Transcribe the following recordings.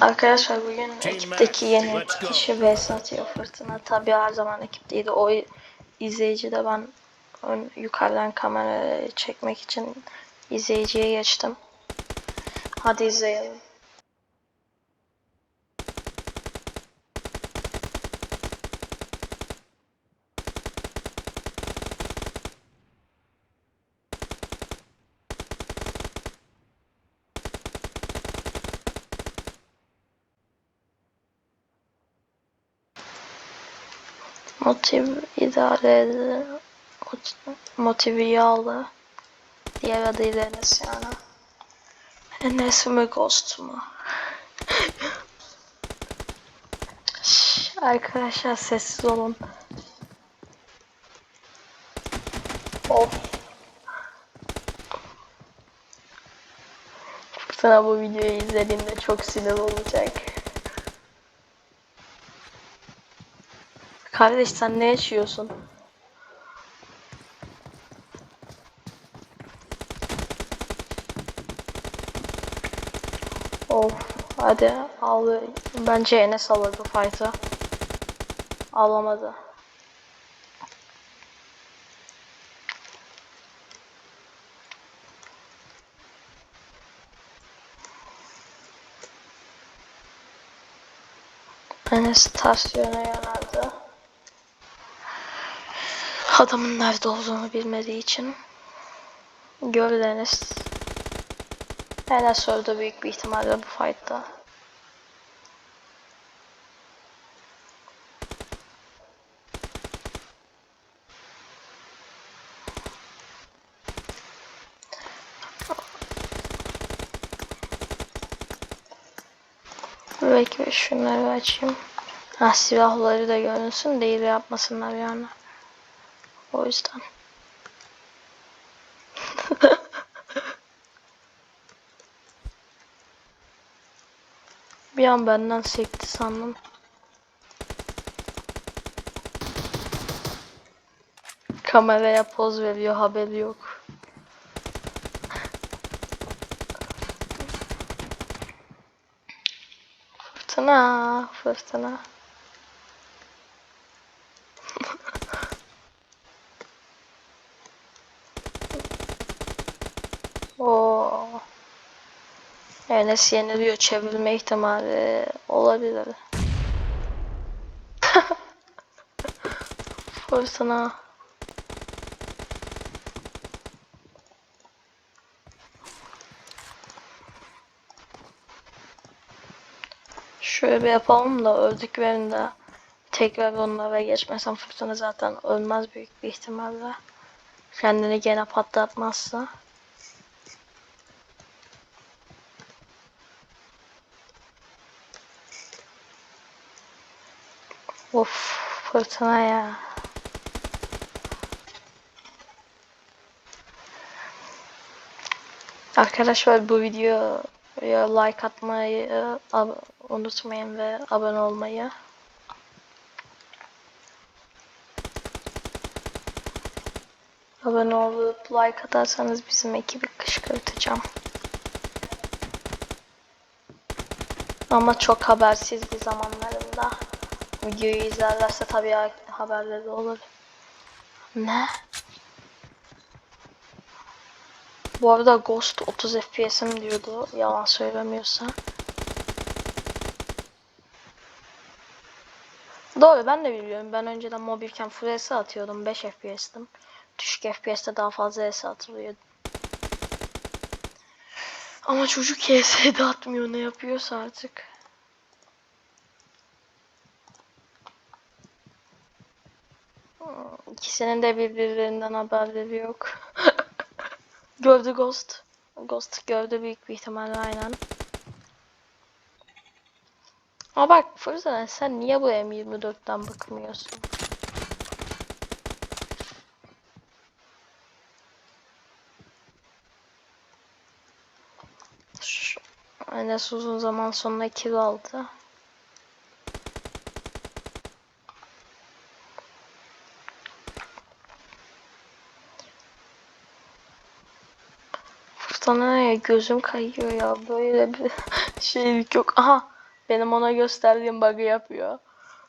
Arkadaşlar bugün ekipteki yeni kişi vs atıyor fırtına. Tabi her zaman ekipteydi. O izleyici de ben ön, yukarıdan kamera çekmek için izleyiciye geçtim. Hadi izleyelim. Motiv idare edi. Mot- Motivi yağlı. Diğer adıyla Enes yani. Enes mi Ghost mu? Arkadaşlar sessiz olun. Of. Sana bu videoyu izlediğimde çok sinir olacak. Kardeş sen ne yaşıyorsun? Of hadi al bence Enes alır bu fight'ı. Alamadı. Enes ters yöne yöneldi. Adamın nerede olduğunu bilmediği için. Gördü Enes. Öldü büyük bir ihtimalle bu fight'ta. Bekle şunları açayım. Ha silahları da görünsün değil yapmasınlar yani. O yüzden. Bir an benden sekti sandım. Kameraya poz veriyor haberi yok. Fırtına, fırtına. Oo. Enes yeniliyor. Çevrilme ihtimali olabilir. Fırtına. Şöyle bir yapalım da öldüklerinde tekrar onlara geçmesem fırtına zaten ölmez büyük bir ihtimalle. Kendini gene patlatmazsa. Of fırtına ya. Arkadaşlar bu videoya like atmayı ab- unutmayın ve abone olmayı. Abone olup like atarsanız bizim ekibi kışkırtacağım. Ama çok habersiz bir zamanlarında. Videoyu izlerlerse tabii ha- haberleri olur. Ne? Bu arada Ghost 30 FPS'im diyordu. Yalan söylemiyorsa. Doğru ben de biliyorum. Ben önceden mobilken full S atıyordum. 5 FPS'tim. Düşük FPS'te daha fazla S atılıyor. Ama çocuk KS'de atmıyor ne yapıyorsa artık. İkisinin de birbirlerinden haberleri yok. gördü Ghost. Ghost gördü büyük bir ihtimalle aynen. Ama bak Fırzan sen niye bu M24'ten bakmıyorsun? Enes uzun zaman sonra kill aldı. Gözüm kayıyor ya böyle bir şeylik yok. Aha Benim ona gösterdiğim bug'ı yapıyor.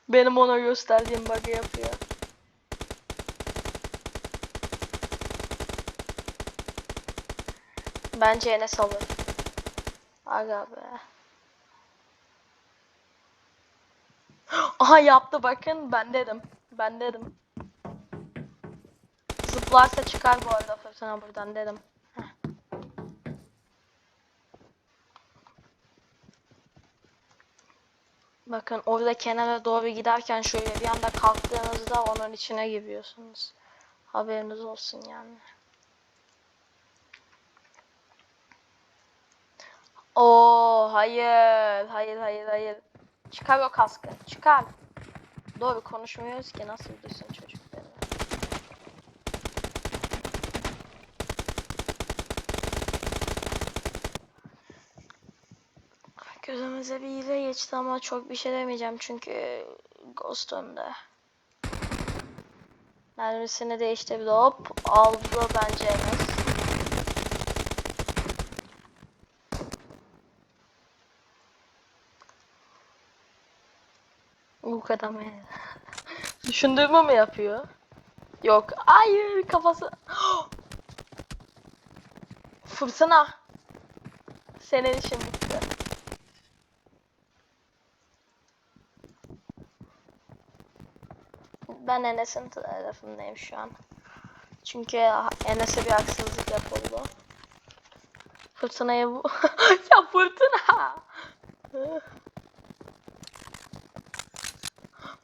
Benim ona gösterdiğim bug'ı yapıyor. Bence Enes alır. Aga be. Aha yaptı bakın ben dedim. Ben dedim. Zıplarsa çıkar bu arada fırtına buradan dedim. Bakın orada kenara doğru giderken şöyle bir anda kalktığınızda onun içine giriyorsunuz. Haberiniz olsun yani. Oo hayır hayır hayır hayır. Çıkar o kaskı çıkar. Doğru konuşmuyoruz ki nasıl duysun çocuk Gözümüze bir hile geçti ama çok bir şey demeyeceğim çünkü Ghost önde. Mermisini değiştirdi hop aldı bence Enes. Bu kadar mı? Düşündüğümü mü yapıyor? Yok. Hayır kafası. Fırtına. Senin bitti. Ben Enes'in tarafındayım şu an. Çünkü Enes'e bir haksızlık yapıldı. Fırtınaya bu... ya fırtına!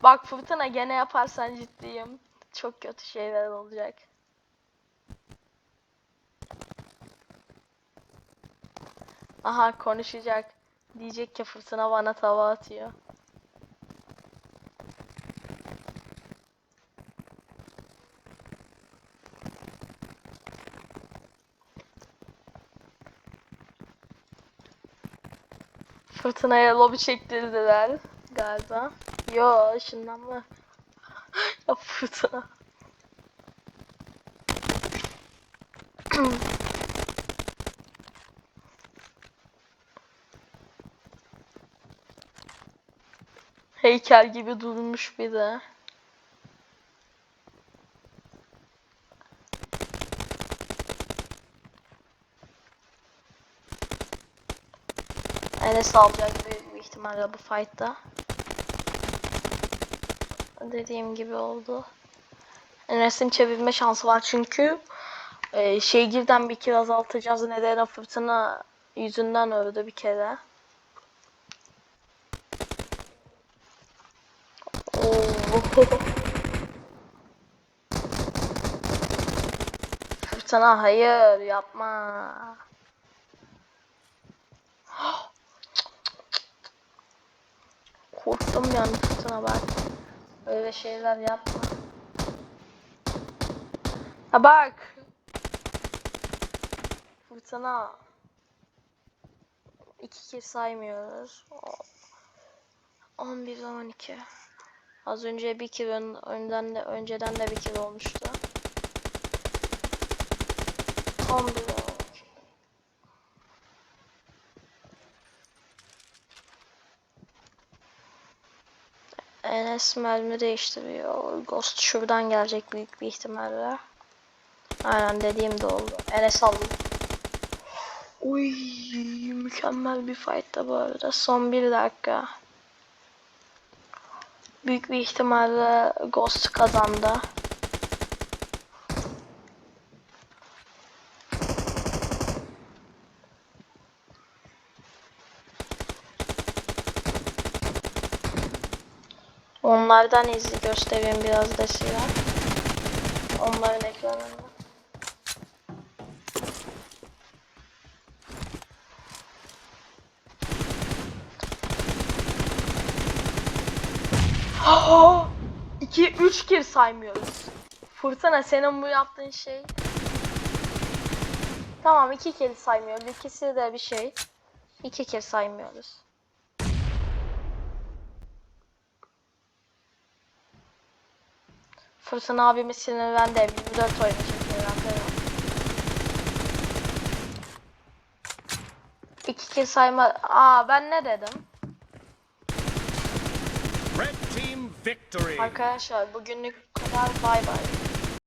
Bak fırtına gene yaparsan ciddiyim. Çok kötü şeyler olacak. Aha konuşacak. Diyecek ki fırtına bana tava atıyor. Fırtınaya lobi çektirdiler galiba. Yo şundan mı? ya fırtına. Heykel gibi durmuş bir de. Enes alacak büyük bir ihtimalle bu fight'ta. Dediğim gibi oldu. Enes'in çevirme şansı var çünkü e, şeygirden bir kere azaltacağız nedeni fırtına yüzünden öldü bir kere. Fırtına hayır yapma. Korktum yani fırtına bak. Öyle şeyler yapma. Ha bak. Fırtına. İki kez saymıyoruz. 11 12. Az önce bir kere ön- önden de önceden de bir kere olmuştu. 11 12. Enes mermi değiştiriyor. Ghost şuradan gelecek büyük bir ihtimalle. Aynen dediğim de oldu. Enes aldı. Uy mükemmel bir fight da bu arada. Son bir dakika. Büyük bir ihtimalle Ghost kazandı. Onlardan izli göstereyim biraz da size. Onların ekranında. İki, üç kere saymıyoruz. Fırtına senin bu yaptığın şey. Tamam iki kere saymıyoruz. İkisi de bir şey. İki kere saymıyoruz. Fırtın abimiz sinirlendi. 24 oyunu sinirlendi. İki kill sayma. Aa ben ne dedim? Arkadaşlar bugünlük bu kadar bay bay.